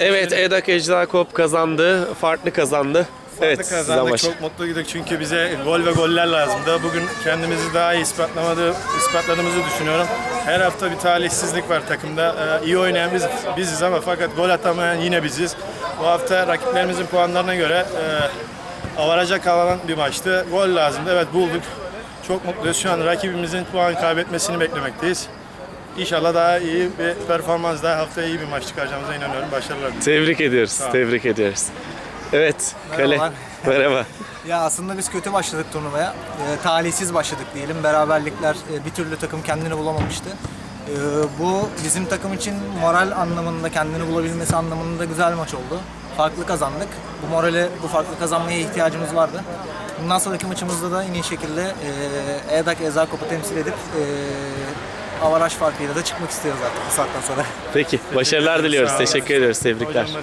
Evet Edak Ejder Kop kazandı. Farklı kazandı. evet Farklı sizden kazandık. Çok mutluyduk çünkü bize gol ve goller lazımdı. Bugün kendimizi daha iyi ispatlamadı, ispatladığımızı düşünüyorum. Her hafta bir talihsizlik var takımda. Ee, iyi oynayan biz, biziz ama fakat gol atamayan yine biziz. Bu hafta rakiplerimizin puanlarına göre e, avaraja kalan bir maçtı. Gol lazımdı. Evet bulduk. Çok mutluyuz. Şu an rakibimizin puan kaybetmesini beklemekteyiz. İnşallah daha iyi bir performans, daha haftaya iyi bir maç çıkaracağımıza inanıyorum. Başarılar. Tebrik ediyoruz. Tebrik ediyoruz. Evet Kale. Merhabalar. Merhaba. Ya aslında biz kötü başladık turnuvaya. Ee, talihsiz başladık diyelim. Beraberlikler e, bir türlü takım kendini bulamamıştı. Ee, bu bizim takım için moral anlamında kendini bulabilmesi anlamında güzel maç oldu. Farklı kazandık. Bu morale, bu farklı kazanmaya ihtiyacımız vardı. Bundan sonraki maçımızda da en iyi şekilde e, Edak Ezakop'u temsil edip e, avaraj farkıyla da çıkmak istiyoruz artık bu saatten sonra. Peki başarılar diliyoruz. Teşekkür ediyoruz. Tebrikler. Hocam,